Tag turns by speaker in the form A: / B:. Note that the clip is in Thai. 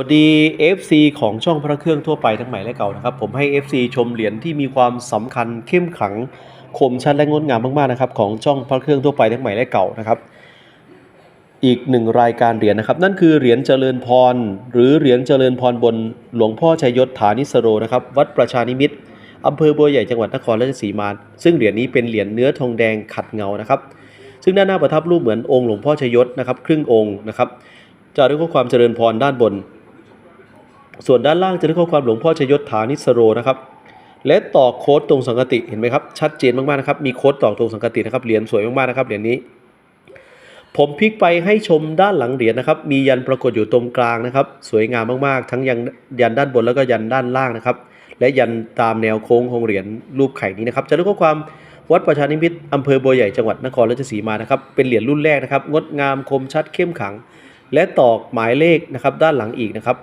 A: วัสดี FC ของช่องพระเครื่องทั่วไปทั้งใหม่และเก่านะครับ ผมให้ FC ชมเหรียญที่มีความสำคัญเข้มขังคมชัดและงดงามมากๆนะครับของช่องพระเครื่องทั่วไปทั้งใหม่และเก่านะครับ อีกหนึ่งรายการเหรียญนะครับ นั่นคือเหรียญเจริญพร หรือเหรียญเจริญพรบนหลวงพ่อชัยยศฐานิสโรนะครับวัดประชานิมิตรอำเภอบัวใหญ่จังหวัดนครราชสีมา ซึ่งเหรียญนี้เป็นเหรียญเนื้อทองแดงขัดเงานะครับ ซึ่งด้านหน้าประทับรูปเหมือนองค์หลวงพ่อชัยยศนะครับครึ่งองค์นะครับจะด้วยข้อความเจริญพรด้านบน ส่วนด้านล่างจะได้ข้อความหลวงพ่อชยศฐานิสโรนะครับ และต่อโค้ดตรงสังกติเห็นไหมครับ ชัดเจนมากๆนะครับ มีโค้ดต่อตรงสังกตินะครับ เหรียญสวยมากๆนะครับ เหรียญนี้ ผมพลิกไปให้ชมด้านหลังเหรียญนะครับ มียันปรากฏอยู่ตรงกลางนะครับ สวยงามมากๆ ทั้งยันยันด้านบนแล้วก็ยันด้านล่างนะครับ และยันตามแนวโค้งของเหรียญรูปไข่นี้นะครับ จะได้ข้อความวัดประชานิมิตอำเภอบัวใหญ่จังหวัดนครราชสีมานะครับ เป็นเหรียญรุ่นแรกนะครับ งดงามคมชัดเข้มขลัง และตอกหมายเลขนะครับด้านหลังอีกนะครับ